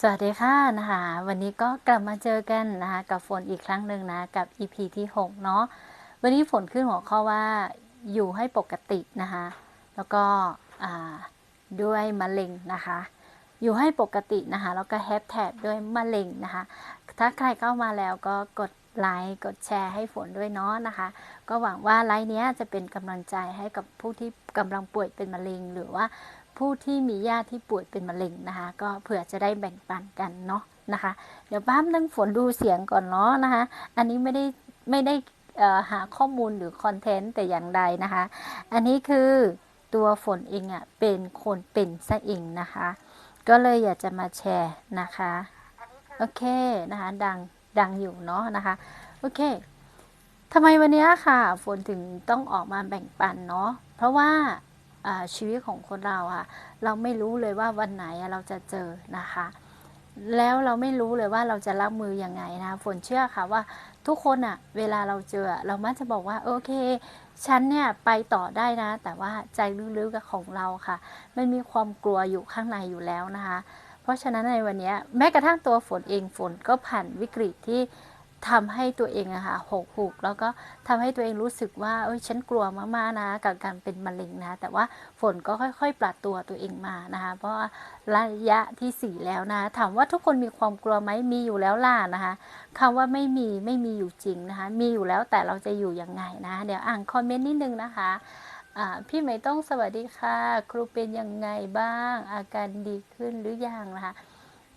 สวัสดีค่ะนะคะวันนี้ก็กลับมาเจอกันนะคะกับฝนอีกครั้งหนึ่งนะกับ EP ที่6เนาะวันนี้ฝนขึ้นหัวข้อว่าอยู่ให้ปกตินะคะแล้วก็ด้วยมะเร็งนะคะ อยู่ให้ปกตินะคะแล้วก็แฮชแท็กด้วยมะเร็งนะคะ ถ้าใครเข้ามาแล้วก็กดไลค์กดแชร์ให้ฝนด้วยเนาะนะคะ ก็หวังว่าไลฟ์นี้จะเป็นกำลังใจให้กับผู้ที่กำลังป่วยเป็นมะเร็ง หรือว่า ผู้ที่มีญาติที่ป่วยเป็นมะเร็งนะคะ ก็เผื่อจะได้แบ่งปันกันเนาะนะคะ เดี๋ยวแป๊บนึงฝนดูเสียงก่อนเนาะนะคะ อันนี้ไม่ได้ไม่ได้หาข้อมูลหรือคอนเทนต์แต่อย่างใดนะคะ อันนี้คือตัวฝนเองอะ่ะเป็นคนเป็นซะเองนะคะ ก็เลยอยากจะมาแชร์นะคะโอเคนะคะดังดังอยู่เนาะนะคะโอเคทำไมวันนี้ค่ะ ฝนถึงต้องออกมาแบ่งปันเนาะเพราะว่า ชีวิตของคนเราอะเราไม่รู้เลยว่าวันไหนเราจะเจอนะคะ แล้วเราไม่รู้เลยว่าเราจะรับมือยังไงนะฝนเชื่อค่ะว่าทุกคนอะเวลาเราเจอเรามักจะบอกว่าโอเคฉันเนี่ยไปต่อได้นะ แต่ว่าใจลึกๆของเราค่ะมันมีความกลัวอยู่ข้างในอยู่แล้วนะคะ เพราะฉะนั้นในวันนี้แม้กระทั่งตัวฝนเองฝนก็ผ่านวิกฤตที่ ทำให้ตัวเองอะค่ะหกหุกแล้วก็ทำให้ตัวเองรู้สึกว่าเอ้ยฉันกลัวมากๆนะกับการเป็นมะเร็งนะ แต่ว่าฝนก็ค่อยๆ ปรับตัวตัวเองมานะคะ เพราะระยะที่สี่แล้วนะถามว่าทุกคนมีความกลัวไหมมีอยู่แล้วล่ะนะคะคำว่าไม่มีไม่มีอยู่จริงนะคะ มีอยู่แล้วแต่เราจะอยู่ยังไงนะ เดี๋ยวอ่านคอมเมนต์นิดนึงนะคะพี่ไม่ต้องสวัสดีค่ะ ครูเป็นยังไงบ้าง อาการดีขึ้นหรือยังนะคะ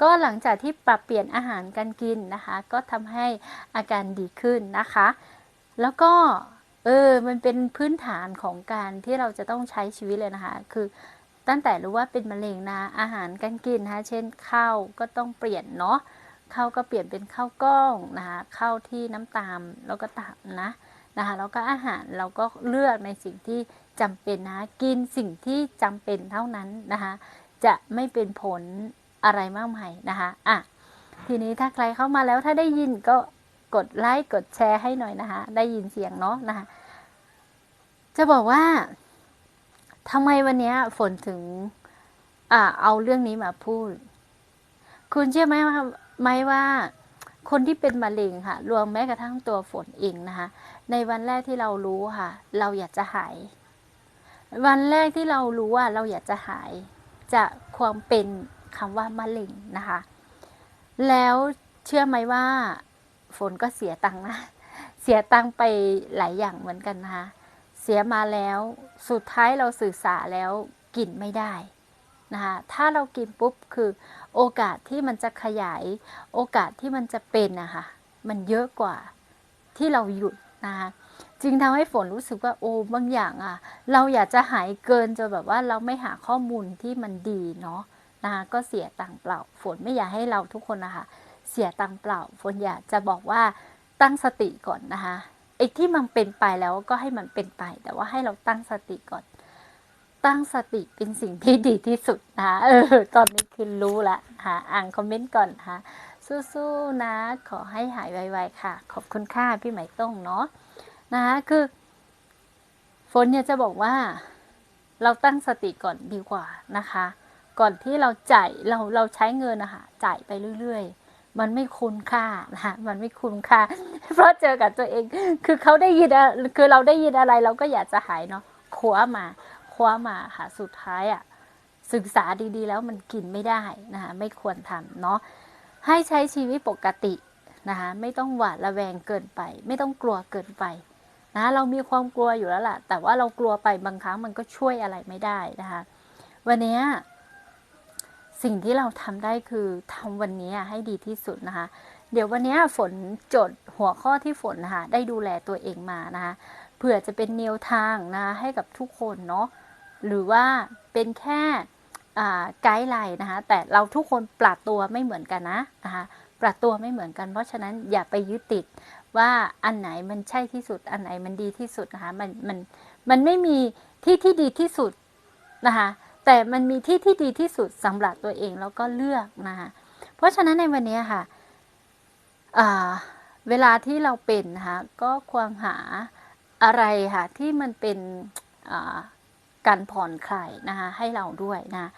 ก็หลังจากที่ปรับเปลี่ยนอาหารการกินนะคะ ก็ทำให้อาการดีขึ้นนะคะ แล้วก็เออมันเป็นพื้นฐานของการที่เราจะต้องใช้ชีวิตเลยนะคะ คือตั้งแต่รู้ว่าเป็นมะเร็งนะอาหารการกินนะคะเช่นข้าวก็ต้องเปลี่ยนเนาะข้าวก็เปลี่ยนเป็นข้าวกล้องนะคะข้าวที่น้ำตาลแล้วก็ตับนะนะคะแล้วก็อาหารเราก็เลือกในสิ่งที่จำเป็นนะกินสิ่งที่จำเป็นเท่านั้นนะคะจะไม่เป็นผล อะไรมากมายนะคะอะทีนี้ถ้าใครเข้ามาแล้วถ้าได้ยินก็กดไลค์กดแชร์ให้หน่อยนะคะได้ยินเสียงเนาะนะคะจะบอกว่าทำไมวันนี้ฝนถึงอ่าเอาเรื่องนี้มาพูด คุณเชื่อไหมว่าไหมว่า คนที่เป็นมะเร็งค่ะ รวมแม้กระทั่งตัวฝนเองนะคะ ในวันแรกที่เรารู้ค่ะ เราอยากจะหาย วันแรกที่เรารู้ว่าเราอยากจะหายจากความเป็น คำว่ามะเร็งนะคะ แล้วเชื่อไหมว่า ฝนก็เสียตังค์นะ เสียตังค์ไปหลายอย่างเหมือนกันนะคะ เสียมาแล้วสุดท้ายเราสื่อสารแล้วกินไม่ได้นะคะถ้าเรากินปุ๊บคือโอกาสที่มันจะขยาย โอกาสที่มันจะเป็นนะคะมันเยอะกว่าที่เราหยุดนะคะจึงทำให้ฝนรู้สึกว่าโอ้บางอย่างอะ เราอยากจะหายเกินจนแบบว่าเราไม่หาข้อมูลที่มันดีเนาะ นะคะก็เสียตังเปล่า ฝนไม่อยากให้เราทุกคนนะคะ เสียตังเปล่า ฝนอยากจะบอกว่าตั้งสติก่อนนะคะไอ้ที่มันเป็นไปแล้วก็ให้มันเป็นไป แต่ว่าให้เราตั้งสติก่อน ตั้งสติเป็นสิ่งที่ดีที่สุดนะคะเออ ตอนนี้คือรู้ละนะคะอ่านคอมเมนต์ก่อนนะคะสู้ๆนะ ขอให้หายไวๆค่ะ ขอบคุณค่ะพี่ไหมต้งเนาะนะคะคือฝนเนี่ยจะบอกว่า เราตั้งสติก่อนดีกว่านะคะ ก่อนที่เราจ่ายเราเราใช้เงินนะคะจ่ายไปเรื่อยๆ มันไม่คุ้มค่านะคะมันไม่คุ้มค่า เพราะเจอกับตัวเอง คือเขาได้ยินอะคือเราได้ยินอะไรเราก็อยากจะหายเนาะคว้ามาคว้ามาค่ะสุดท้ายอะศึกษาดีๆ แล้วมันกินไม่ได้นะคะไม่ควรทำเนาะให้ใช้ชีวิตปกตินะคะไม่ต้องหวาดระแวงเกินไป ไม่ต้องกลัวเกินไปนะเรามีความกลัวอยู่แล้วล่ะ แต่ว่าเรากลัวไปบางครั้งมันก็ช่วยอะไรไม่ได้นะคะ วันนี้ สิ่งที่เราทำได้คือทำวันนี้ให้ดีที่สุดนะคะ เดี๋ยววันนี้ฝนจดหัวข้อที่ฝนนะคะได้ดูแลตัวเองมานะคะเผื่อจะเป็นแนวทางนะคะให้กับทุกคนเนาะหรือว่าเป็นแค่ไกด์ไลน์นะคะแต่เราทุกคนปรับตัวไม่เหมือนกันนะนะคะปรับตัวไม่เหมือนกัน เพราะฉะนั้นอย่าไปยึดติดว่าอันไหนมันใช่ที่สุดอันไหนมันดีที่สุดนะคะมันมันมันไม่มีที่ที่ดีที่สุดนะคะ แต่มันมีที่ที่ดีที่สุดสำหรับตัวเองแล้วก็เลือกนะคะเพราะฉะนั้นในวันนี้ค่ะเวลาที่เราเป็นนะคะก็ควรหาอะไรค่ะที่มันเป็นการผ่อนคลายนะคะให้เราด้วยนะ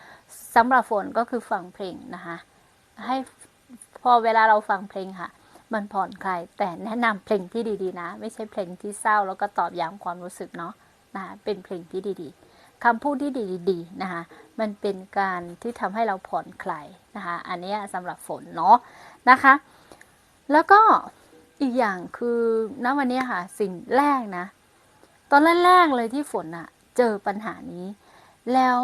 สำหรับฝนก็คือฟังเพลงนะคะให้พอเวลาเราฟังเพลงค่ะ มันผ่อนคลายแต่แนะนำเพลงที่ดีๆนะ ไม่ใช่เพลงที่เศร้าแล้วก็ตอบย้ำความรู้สึกเนาะนะคะเป็นเพลงที่ดีๆ คำพูดที่ดีๆนะคะมันเป็นการที่ทำให้เราผ่อนคลายนะคะอันนี้สำหรับฝนเนาะนะคะ แล้วก็อีกอย่างคือณวันนี้ค่ะสิ่งแรกนะ ตอนแรกๆเลยที่ฝนอะเจอปัญหานี้ แล้ว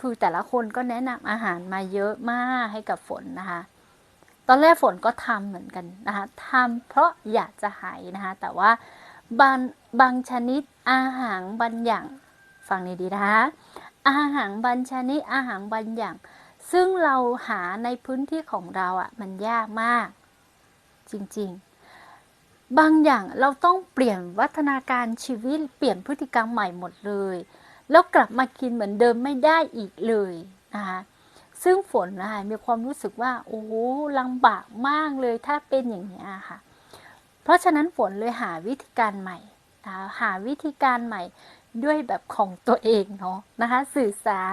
คือแต่ละคนก็แนะนำอาหารมาเยอะมากให้กับฝนนะคะตอนแรกฝนก็ทำเหมือนกันนะคะทำเพราะอยากจะหายนะคะแต่ว่าบางบางชนิดอาหารบางอย่าง ฟังดีๆนะคะอาหารบางชนิดอาหารบางอย่าง ซึ่งเราหาในพื้นที่ของเราอะ่ะมันยากมาก จริงๆ บางอย่างเราต้องเปลี่ยนวัฒนาการชีวิตเปลี่ยนพฤติกรรมใหม่หมดเลย แล้วกลับมากินเหมือนเดิมไม่ได้อีกเลยนะคะซึ่งฝนนะคะมีความรู้สึกว่าโอ้โหลำบากมากเลยถ้าเป็นอย่างนี้ค่ะ เพราะฉะนั้นฝนเลยหาวิธีการใหม่หาวิธีการใหม่ ด้วยแบบของตัวเองเนาะนะคะสื่อสาร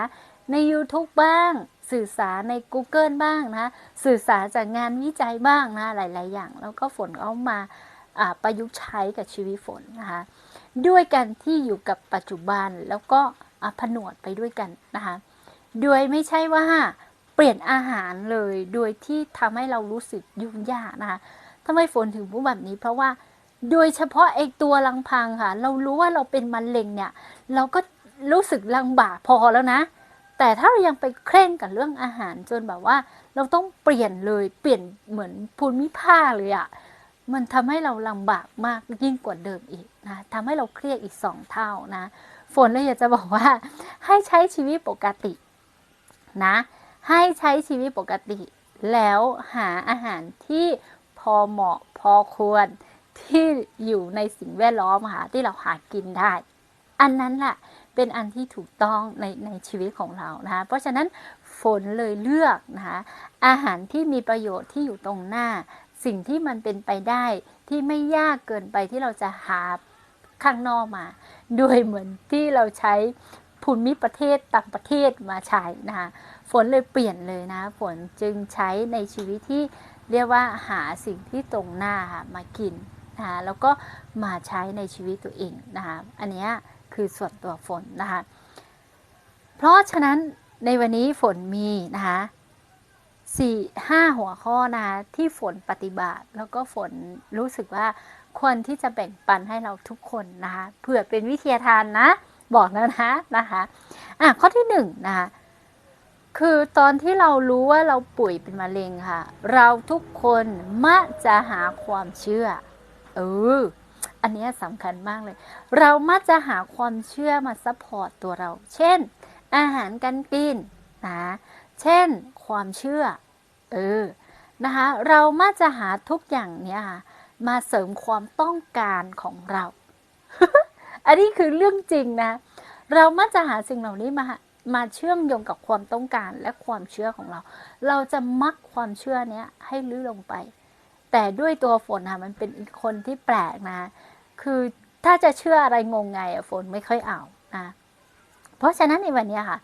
ใน YouTube บ้างสื่อสารใน Google บ้างนะสื่อสารจากงานวิจัยบ้างนะหลาย ๆ อย่าง แล้วก็ฝนเอามาประยุกต์ใช้กับชีวิตฝนนะคะด้วยกันที่อยู่กับปัจจุบันแล้วก็ผนวดไปด้วยกันนะคะโดยไม่ใช่ว่าเปลี่ยนอาหารเลย โดยที่ทำให้เรารู้สึกยุ่งยากนะคะทำไมฝนถึงพูดแบบนี้ เพราะว่า โดยเฉพาะไอตัวลังพังค่ะ เรารู้ว่าเราเป็นมะเร็งเนี่ย เราก็รู้สึกลำบากพอแล้วนะ แต่ถ้าเรายังไปเคร่งกับเรื่องอาหารจนแบบว่า เราต้องเปลี่ยนเลยเปลี่ยนเหมือนภูมิภาคเลยอะมันทำให้เราลำบากมากยิ่งกว่าเดิมอีกนะทำให้เราเครียดอีกสองเท่านะฝนเลยอยากจะบอกว่า ให้ใช้ชีวิตปกตินะ ให้ใช้ชีวิตปกติ แล้วหาอาหารที่พอเหมาะพอควร ที่อยู่ในสิ่งแวดล้อมค่ะที่เราหากินได้ อันนั้นแหละเป็นอันที่ถูกต้องในในชีวิตของเรานะคะเพราะฉะนั้นฝนเลยเลือกนะคะอาหารที่มีประโยชน์ที่อยู่ตรงหน้า สิ่งที่มันเป็นไปได้ที่ไม่ยากเกินไปที่เราจะหาข้างนอกมา โดยเหมือนที่เราใช้ภูมิประเทศต่างประเทศมาใช้นะคะฝนเลยเปลี่ยนเลยนะ ฝนจึงใช้ในชีวิตที่เรียกว่าหาสิ่งที่ตรงหน้าค่ะมากิน นะคะแล้วก็มาใช้ในชีวิตตัวเองนะคะอันนี้คือส่วนตัวฝนนะคะเพราะฉะนั้นในวันนี้ฝนมีนะคะสี่ห้าหัวข้อนะคะที่ฝนปฏิบัติ แล้วก็ฝนรู้สึกว่าควรที่จะแบ่งปันให้เราทุกคนนะคะเผื่อเป็นวิทยาทานนะ บอกนะนะนะคะอะข้อที่หนึ่งนะคะคือตอนที่เรารู้ว่าเราป่วยเป็นมะเร็งค่ะ เราทุกคนมักจะหาความเชื่อ เออ อันนี้สำคัญมากเลย เรามักจะหาความเชื่อมาซัพพอร์ตตัวเรา เช่น อาหารการกินนะ เช่น ความเชื่อ เออ นะคะ เรามักจะหาทุกอย่างเนี้ยมาเสริมความต้องการของเรา อันนี้คือเรื่องจริงนะ เรามักจะหาสิ่งเหล่านี้มามาเชื่อมโยงกับความต้องการและความเชื่อของเรา เราจะมักความเชื่อเนี้ยให้ลื้อลงไป แต่ด้วยตัวฝนนะมันเป็นอีกคนที่แปลกนะ คือถ้าจะเชื่ออะไรงงไงฝนไม่ค่อยเอานะเพราะฉะนั้นในวันนี้ค่ะ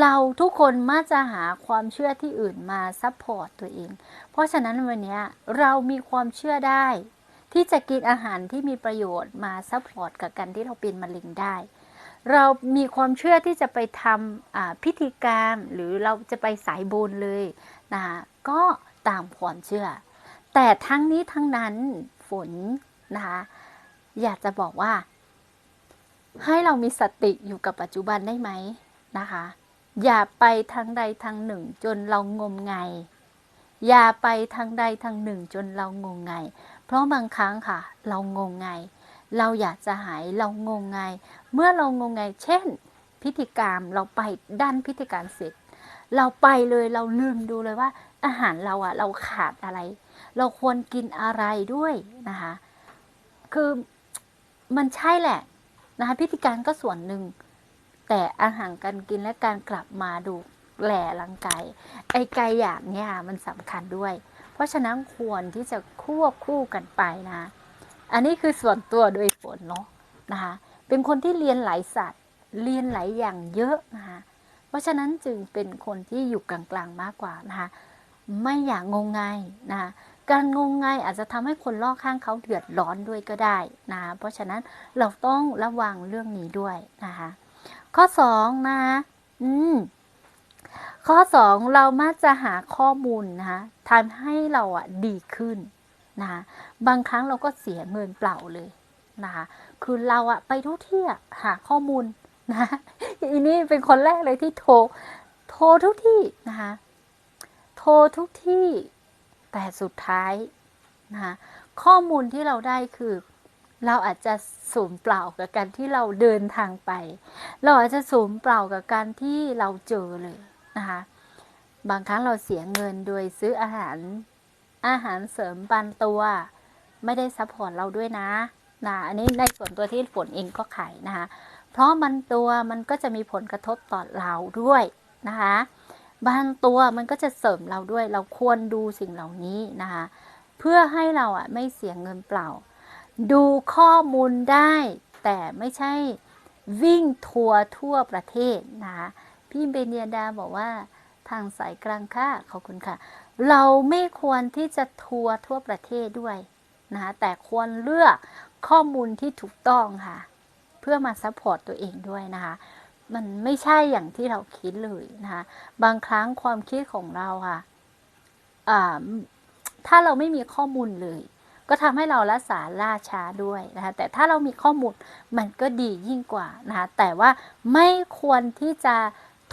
เราทุกคนมักจะหาความเชื่อที่อื่นมาซัพพอร์ตตัวเอง เพราะฉะนั้นวันนี้เรามีความเชื่อได้ ที่จะกินอาหารที่มีประโยชน์มาซัพพอร์ตกับการที่เราเป็นมะเร็งได้เรามีความเชื่อที่จะไปทำพิธีกรรมหรือเราจะไปสายบุญเลยนะก็ตามความเชื่อ แต่ทั้งนี้ทั้งนั้นฝนนะคะอยากจะบอกว่า ให้เรามีสติอยู่กับปัจจุบันได้ไหมนะคะ อย่าไปทางใดทางหนึ่งจนเรางมงายอย่าไปทางใดทางหนึ่งจนเรางงงายเพราะบางครั้งค่ะ เรางงงายเราอยากจะหายเรางงงายเมื่อเรางงงายเช่น พิธีกรรมเราไปด้านพิธีการเสร็จ เราไปเลยเราลืมดูเลยว่า อาหารเราอะเราขาดอะไร เราควรกินอะไรด้วยนะคะ คือมันใช่แหละนะคะพิธีการก็ส่วนหนึ่ง แต่อาหารการกินและการกลับมาดูแหล่ร่างกายไอ้กายอย่างเนี้ยมันสำคัญด้วย เพราะฉะนั้นควรที่จะควบคู่กันไปนะ อันนี้คือส่วนตัวโดยฝนเนาะนะคะ เป็นคนที่เรียนหลายศาสตร์เรียนหลายอย่างเยอะนะคะ เพราะฉะนั้นจึงเป็นคนที่อยู่กลางๆมากกว่านะคะ ไม่อย่างงมงายนะการงมงายอาจจะทำให้คนรอบข้างเขาเดือดร้อนด้วยก็ได้นะเพราะฉะนั้นเราต้องระวังเรื่องนี้ด้วยนะคะข้อสองนะอืมข้อสองเรามักจะหาข้อมูลนะคะทำให้เราอะดีขึ้นนะคะบางครั้งเราก็เสียเงินเปล่าเลยนะคะคือเราอะไปทุกที่อะหาข้อมูลนะอีนี่เป็นคนแรกเลยที่โทรโทรทุกที่นะคะ โทรทุกที่แต่สุดท้ายนะคะข้อมูลที่เราได้คือ เราอาจจะสูญเปล่ากับการที่เราเดินทางไป เราอาจจะสูญเปล่ากับการที่เราเจอเลยนะคะบางครั้งเราเสียเงินโดยซื้ออาหารอาหารเสริมปันตัว ไม่ได้ซัพพอร์ตเราด้วยนะนะอันนี้ในส่วนตัวที่ฝนเองก็ขายนะคะ เพราะมันตัวมันก็จะมีผลกระทบต่อเราด้วยนะคะ บางตัวมันก็จะเสริมเราด้วย เราควรดูสิ่งเหล่านี้นะคะ เพื่อให้เราอะไม่เสียเงินเปล่า ดูข้อมูลได้ แต่ไม่ใช่วิ่งทัวร์ทั่วประเทศนะคะพี่เบเนียดาบอกว่าทางสายกลางค่ะขอบคุณค่ะ เราไม่ควรที่จะทัวร์ทั่วประเทศด้วยนะคะแต่ควรเลือกข้อมูลที่ถูกต้องค่ะ เพื่อมาซัพพอร์ตตัวเองด้วยนะคะ มันไม่ใช่อย่างที่เราคิดเลยนะคะบางครั้งความคิดของเราค่ะถ้าเราไม่มีข้อมูลเลย ก็ทำให้เราละสาล่าช้าด้วยนะคะแต่ถ้าเรามีข้อมูลมันก็ดียิ่งกว่านะคะแต่ว่าไม่ควรที่จะ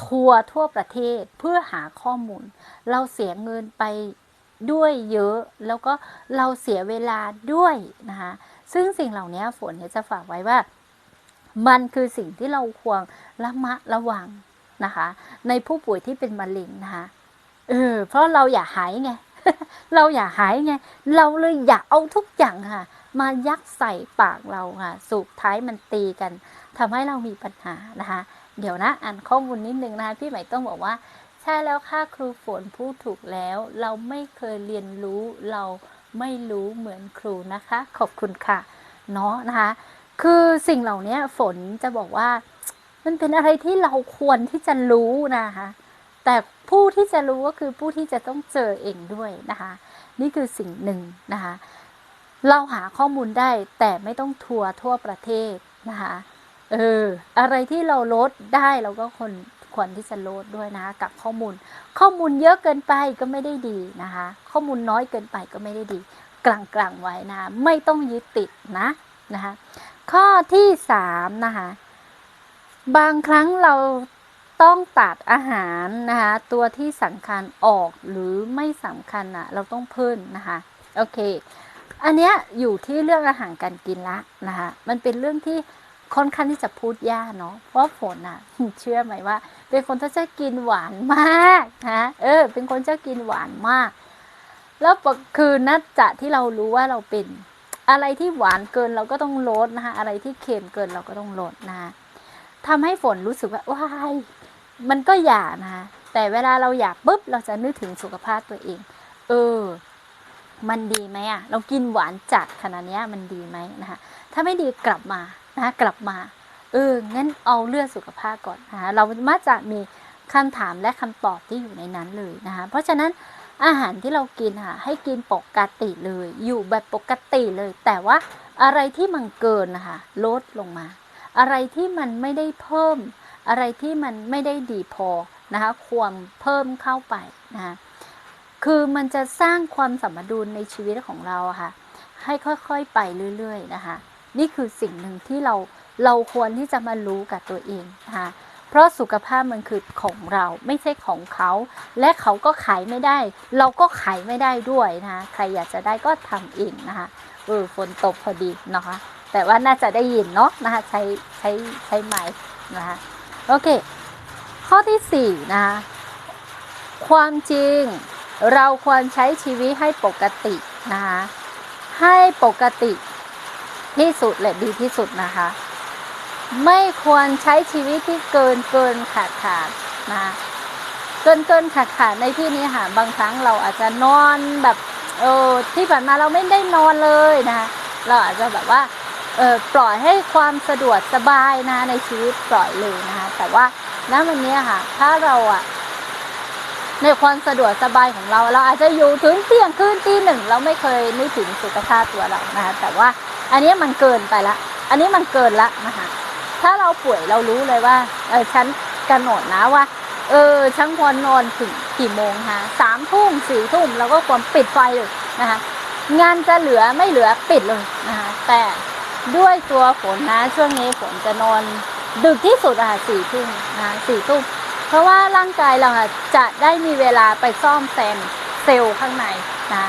ทัวร์ทั่วประเทศเพื่อหาข้อมูล เราเสียเงินไปด้วยเยอะ แล้วก็เราเสียเวลาด้วยนะคะซึ่งสิ่งเหล่านี้ฝนจะฝากไว้ว่า มันคือสิ่งที่เราควรระมัดระวังนะคะ ในผู้ป่วยที่เป็นมะเร็งนะคะเออเพราะเราอยากหายไง เราอยากหายไง เราเลยอยากเอาทุกอย่างค่ะ มายัดใส่ปากเราค่ะ สุดท้ายมันตีกันทำให้เรามีปัญหานะคะ เดี๋ยวนะอ่านข้อมูลนิดนึงนะคะพี่ใหม่ต้องบอกว่า ใช่แล้วค่ะครูฝนพูดถูกแล้ว เราไม่เคยเรียนรู้เราไม่รู้เหมือนครูนะคะ ขอบคุณค่ะ เนาะนะคะ คือสิ่งเหล่านี้ฝนจะบอกว่า มันเป็นอะไรที่เราควรที่จะรู้นะคะ แต่ผู้ที่จะรู้ก็คือผู้ที่จะต้องเจอเองด้วยนะคะ นี่คือสิ่งหนึ่งนะคะ เราหาข้อมูลได้แต่ไม่ต้องทัวร์ทั่วประเทศนะคะเอออะไรที่เราลดได้เราก็คนควรที่จะลดด้วยนะะกับข้อมูล ข้อมูลเยอะเกินไปก็ไม่ได้ดีนะคะ ข้อมูลน้อยเกินไปก็ไม่ได้ดี กลางๆไว้นะะไม่ต้องยึดติดนะนะคะ ข้อที่สามนะคะ บางครั้งเราต้องตัดอาหารนะคะ ตัวที่สำคัญออกหรือไม่สำคัญอะเราต้องเพิ่มนะคะ โอเค อันเนี้ยอยู่ที่เรื่องอาหารการกินละนะคะ มันเป็นเรื่องที่ค่อนข้างที่จะพูดยากเนาะเพราะฝนอะเชื่อไหมว่า เป็นคนที่จะกินหวานมากนะเออ เป็นคนจะกินหวานมาก แล้วคือนัดจะที่เรารู้ว่าเราเป็น อะไรที่หวานเกินเราก็ต้องลดนะคะอะไรที่เค็มเกินเราก็ต้องลดนะคะทำให้ฝนรู้สึกว่าว้ายมันก็อยากนะคะแต่เวลาเราอยากปุ๊บเราจะนึกถึงสุขภาพตัวเอง เออ มันดีไหมอะเรากินหวานจัดขนาดนี้มันดีไหมนะคะถ้าไม่ดีกลับมานะคะกลับมาเอองั้นเอาเลือกสุขภาพก่อนนะคะเรามักจะมีคำถามและคำตอบที่อยู่ในนั้นเลยนะคะเพราะฉะนั้น อาหารที่เรากินค่ะ ให้กินปกติเลย อยู่แบบปกติเลย แต่ว่าอะไรที่มันเกินนะคะลดลงมา อะไรที่มันไม่ได้เพิ่ม อะไรที่มันไม่ได้ดีพอนะคะควรเพิ่มเข้าไปนะคะคือมันจะสร้างความสมดุลในชีวิตของเราค่ะ ให้ค่อยๆไปเรื่อย ๆ นะคะ นี่คือสิ่งหนึ่งที่เราเราควรที่จะมารู้กับตัวเองนะคะ เพราะสุขภาพมันคือของเราไม่ใช่ของเขา และเขาก็ขายไม่ได้ เราก็ขายไม่ได้ด้วยนะคะใครอยากจะได้ก็ทำเองนะคะเออฝนตกพอดีนะคะ แต่ว่าน่าจะได้ยินเนาะนะคะใช้ใช้ใช้ไม้นะคะโอเค ข้อที่สี่นะคะความจริงเราควรใช้ชีวิตให้ปกตินะคะให้ปกติที่สุดและดีที่สุดนะคะ ไม่ควรใช้ชีวิตที่เกินเกินขาดขาดนะเกินเกินขาดขาดในที่นี้ค่ะบางครั้งเราอาจจะนอนแบบเออที่ผ่านมาเราไม่ได้นอนเลยนะคะเราอาจจะแบบว่าเออปล่อยให้ความสะดวกสบายนะในชีวิตปล่อยเลยนะคะแต่ว่าณวันนี้ค่ะ ถ้าเราอะในความสะดวกสบายของเรา เราอาจจะอยู่ถึงเที่ยงคืนตีหนึ่งเราไม่เคยนึกถึงสุขภาพตัวเรานะคะแต่ว่าอันนี้มันเกินไปละ อันนี้มันเกินละนะคะ ถ้าเราป่วยเรารู้เลยว่าเออฉันกำหนดนะว่า เออฉันควรนอนถึงกี่โมงฮะสามทุ่มสี่ทุ่มเราก็ควรปิดไฟเลยนะคะงานจะเหลือไม่เหลือปิดเลยนะคะแต่ด้วยตัวฝนนะช่วงนี้ฝนจะนอนดึกที่สุดอะค่ะสี่ทุ่มนะสี่ทุ่มเพราะว่าร่างกายเราอะจะได้มีเวลาไปซ่อมแซมเซลล์ข้างในนะ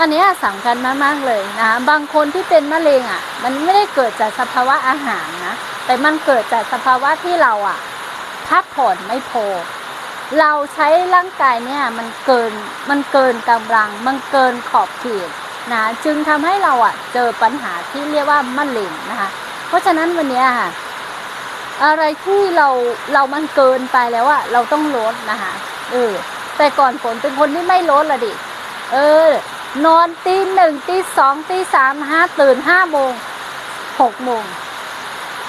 อันนี้สำคัญมากๆเลยนะบางคนที่เป็นมะเร็งอะ มันไม่ได้เกิดจากสภาวะอาหารนะ แต่มันเกิดจากสภาวะที่เราอะพักผ่อนไม่พอ เราใช้ร่างกายเนี่ยมันเกินมันเกินกำลัง มันเกินขอบเขตนะจึงทำให้เราอะเจอปัญหาที่เรียกว่ามะเร็งนะคะ เพราะฉะนั้นวันนี้ค่ะอะไรที่เราเรามันเกินไปแล้วอะเราต้องลดนะคะเออแต่ก่อนฝนเป็นคนที่ไม่ลดละดิ เออ นอนตีหนึ่งตีสองตีสามห้าตื่นห้าโมงหกโมง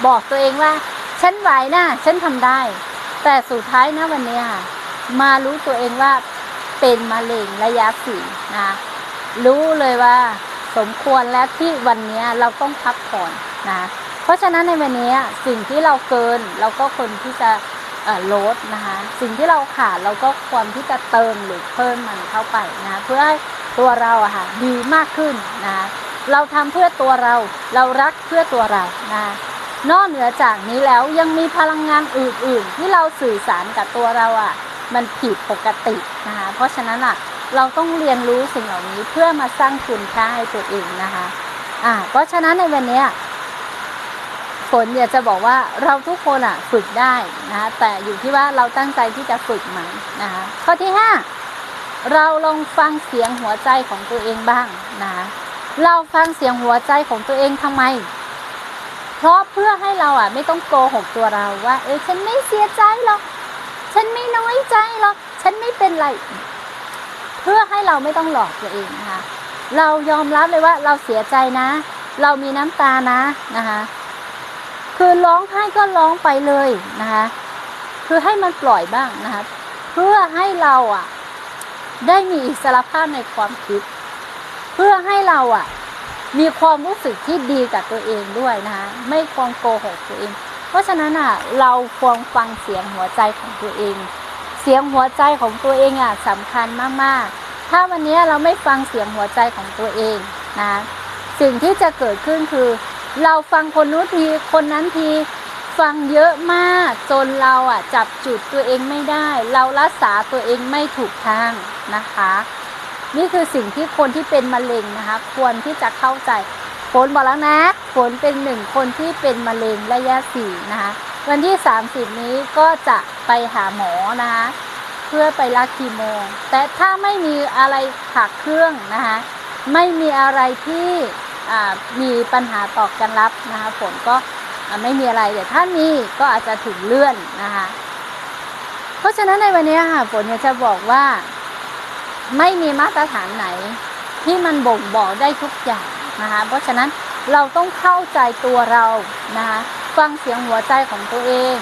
บอกตัวเองว่า ฉันไหวนะฉันทำได้ แต่สุดท้ายนะวันนี้ค่ะมารู้ตัวเองว่าเป็นมะเร็งระยะสี่นะรู้เลยว่าสมควรแล้วที่วันนี้เราต้องพักผ่อนนะ เพราะฉะนั้นในวันนี้สิ่งที่เราเกินเราก็ควรที่จะลดนะคะ สิ่งที่เราขาดเราก็ควรที่จะเติมหรือเพิ่มมันเข้าไปนะ เพื่อให้ ตัวเราอะค่ะดีมากขึ้นนะเราทำเพื่อตัวเราเรารักเพื่อตัวเรานะนอกเหนือจากนี้แล้วยังมีพลังงานอื่น ๆ ที่เราสื่อสารกับตัวเราอะมันผิดปกตินะคะเพราะฉะนั้นอะเราต้องเรียนรู้สิ่งเหล่านี้เพื่อมาสร้างคุณค่าให้ตัวเองนะคะอ่าเพราะฉะนั้นในวันนี้ฝนอยากจะบอกว่าเราทุกคนอะฝึกได้นะคะแต่อยู่ที่ว่าเราตั้งใจที่จะฝึกไหมนะคะข้อที่5 เราลองฟังเสียงหัวใจของตัวเองบ้างนะคะเราฟังเสียงหัวใจของตัวเองทำไม เพราะเพื่อให้เราอะ ไม่ต้องโกหกตัวเราว่า เออฉันไม่เสียใจหรอก ฉันไม่น้อยใจหรอก ฉันไม่เป็นไร เพื่อให้เราไม่ต้องหลอกตัวเองนะคะ เรายอมรับเลยว่าเราเสียใจนะ เรามีน้ำตานะนะคะ คือร้องไห้ก็ร้องไปเลยนะคะ คือให้มันปล่อยบ้างนะคะ เพื่อให้เราอะ ได้มีอิสรภาพในความคิด เพื่อให้เราอะ มีความรู้สึกที่ดีกับตัวเองด้วยนะคะไม่ควรโกหกตัวเอง เพราะฉะนั้นอะ เราควรฟังเสียงหัวใจของตัวเอง เสียงหัวใจของตัวเองอะสำคัญมากๆ ถ้าวันนี้เราไม่ฟังเสียงหัวใจของตัวเองนะสิ่งที่จะเกิดขึ้นคือ เราฟังคนนู้นทีคนนั้นที ฟังเยอะมากจนเราอะจับจุดตัวเองไม่ได้ เรารักษาตัวเองไม่ถูกทางนะคะ นี่คือสิ่งที่คนที่เป็นมะเร็งนะคะ ควรที่จะเข้าใจฝนบอกแล้วนะฝนเป็นหนึ่งคนที่เป็นมะเร็งระยะสี่นะคะวันที่ 30 นี้ก็จะไปหาหมอนะคะเพื่อไปรักคีโม แต่ถ้าไม่มีอะไรขักเครื่องนะคะไม่มีอะไรที่มีปัญหาต่อกันรับนะคะฝนก็ ไม่มีอะไรแต่ถ้ามีก็อาจจะถูกเลื่อนนะคะ เพราะฉะนั้นในวันนี้ค่ะฝนจะบอกว่า ไม่มีมาตรฐานไหน ที่มันบ่งบอกได้ทุกอย่างนะคะ เพราะฉะนั้นเราต้องเข้าใจตัวเรานะคะฟังเสียงหัวใจของตัวเอง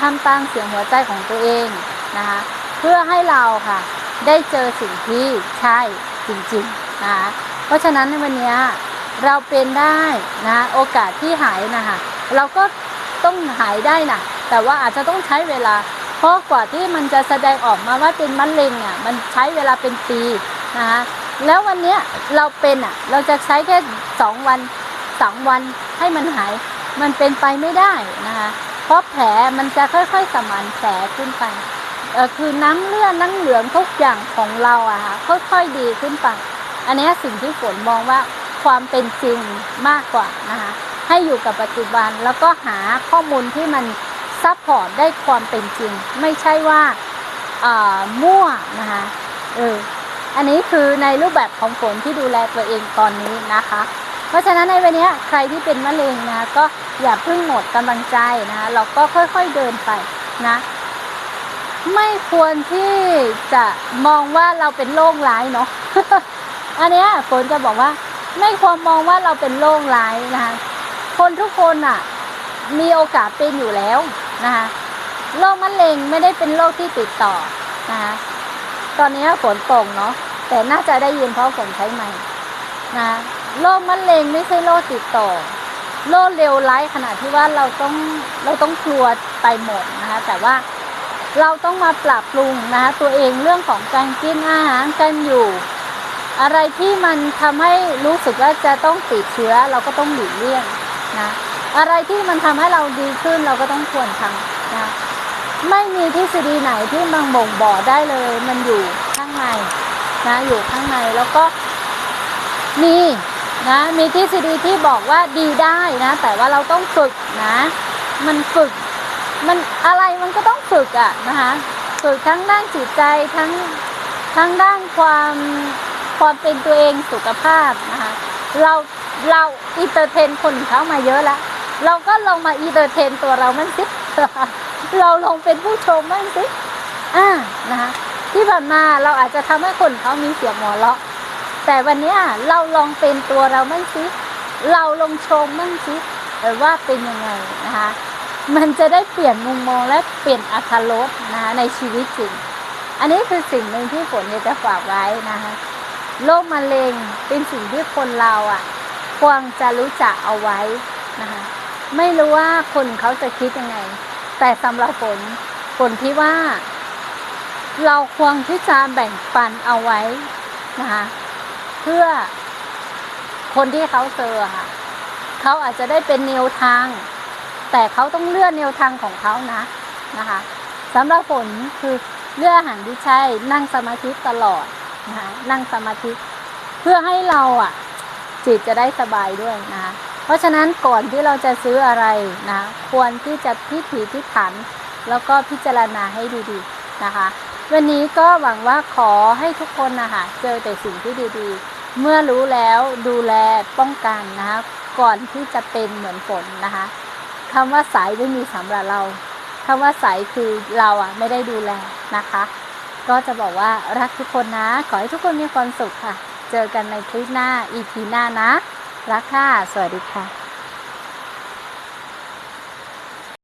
ทำตามเสียงหัวใจของตัวเองนะคะเพื่อให้เราค่ะ ได้เจอสิ่งที่ใช่จริงๆนะคะเพราะฉะนั้นในวันนี้ เราเป็นได้นะโอกาสที่หายนะคะเราก็ต้องหายได้นะแต่ว่าอาจจะต้องใช้เวลา เพราะกว่าที่มันจะแสดงออกมาว่าเป็นมะเร็งอะมันใช้เวลาเป็นปีนะคะแล้ววันเนี้ยเราเป็นอะเราจะใช้แค่สองวันสองวันให้มันหาย มันเป็นไปไม่ได้นะคะเพราะแผลมันจะค่อยๆสมานแผลขึ้นไปเออคือน้ำเลือดน้ำเหลืองทุกอย่างของเราอะค่ะค่อยๆดีขึ้นไป อันนี้สิ่งที่ฝนมองว่า ความเป็นจริงมากกว่านะคะให้อยู่กับปัจจุบันแล้วก็หาข้อมูลที่มันซัพพอร์ตได้ความเป็นจริง ไม่ใช่ว่าามั่วนะคะเอออันนี้คือในรูปแบบของฝนที่ดูแลตัวเองตอนนี้นะคะ เพราะฉะนั้นในวันนี้ใครที่เป็นมะเร็งนะก็อย่าเพิ่งหมดกำลังใจนะคะเราก็ค่อยๆเดินไปนะไม่ควรที่จะมองว่าเราเป็นโรคร้ายเนาะ อันเนี้ยฝนจะบอกว่า ไม่ควรมองว่าเราเป็นโรคร้ายนะคะ คนทุกคนอะ มีโอกาสเป็นอยู่แล้วนะคะโรคมะเร็งไม่ได้เป็นโรคที่ติดต่อนะคะตอนนี้ฝนตกเนาะแต่น่าจะได้ยินเพราะฝนใช้ไม้นะโรคมะเร็งไม่ใช่โรคติดต่อโรคเลวร้ายขนาดที่ว่าเราต้องเราต้องกลัวไปหมดนะคะ แต่ว่าเราต้องมาปรับปรุงนะคะตัวเองเรื่องของการกินอาหารการอยู่ อะไรที่มันทำให้รู้สึกว่าจะต้องติดเชื้อเราก็ต้องหลีกเลี่ยงนะอะไรที่มันทำให้เราดีขึ้นเราก็ต้องควรทำนะไม่มีทฤษฎีไหนที่มันบ่งบอกได้เลย มันอยู่ข้างในนะอยู่ข้างในแล้วก็มีนะมีทฤษฎีที่บอกว่าดีได้นะ แต่ว่าเราต้องฝึกนะ มันฝึกมันอะไรมันก็ต้องฝึกอะนะคะฝึกทั้งด้านจิตใจทั้งทั้งด้านความ ความเป็นตัวเองสุขภาพนะคะเราเราอินเตอร์เทนคนเขามาเยอะแล้วเราก็ลองมาอินเตอร์เทนตัวเรามั่งสิเราลองเป็นผู้ชมมั่งสิอ่านะคะที่ผ่านมาเราอาจจะทำให้คนเขามีเสียงหัวเราะแต่วันนี้เราลองเป็นตัวเรามั่งสิเราลองชมมั่งสิว่าเป็นยังไงนะคะมันจะได้เปลี่ยนมุมมองและเปลี่ยนอัตรสนะคะในชีวิตจริง อันนี้คือสิ่งหนึ่งที่ฝนอยากจะฝากไว้นะคะ โรคมะเร็งเป็นสิ่งที่คนเราอะควรจะรู้จักเอาไว้นะคะไม่รู้ว่าคนเขาจะคิดยังไง แต่สำหรับฝนฝนที่ว่า เราควรที่จะแบ่งปันเอาไว้นะคะเพื่อคนที่เขาเจอค่ะเขาอาจจะได้เป็นแนวทาง แต่เขาต้องเลือกแนวทางของเขานะนะคะสำหรับฝนคือเลือกอาหารที่ใช่นั่งสมาธิตลอด นะคะนั่งสมาธิเพื่อให้เราอะจิตจะได้สบายด้วยนะคะเพราะฉะนั้นก่อนที่เราจะซื้ออะไรนะควรที่จะพิถีพิถัน แล้วก็พิจารณาให้ดีๆนะคะ วันนี้ก็หวังว่าขอให้ทุกคนนะคะเจอแต่สิ่งที่ดีๆ เมื่อรู้แล้วดูแลป้องกันนะคะก่อนที่จะเป็นเหมือนฝนนะคะคำว่าสายไม่มีสำหรับเราคำว่าสายคือเราอะไม่ได้ดูแลนะคะ ก็จะบอกว่ารักทุกคนนะ ขอให้ทุกคนมีความสุขค่ะ เจอกันในคลิปหน้า EP หน้านะ รักค่ะ สวัสดีค่ะ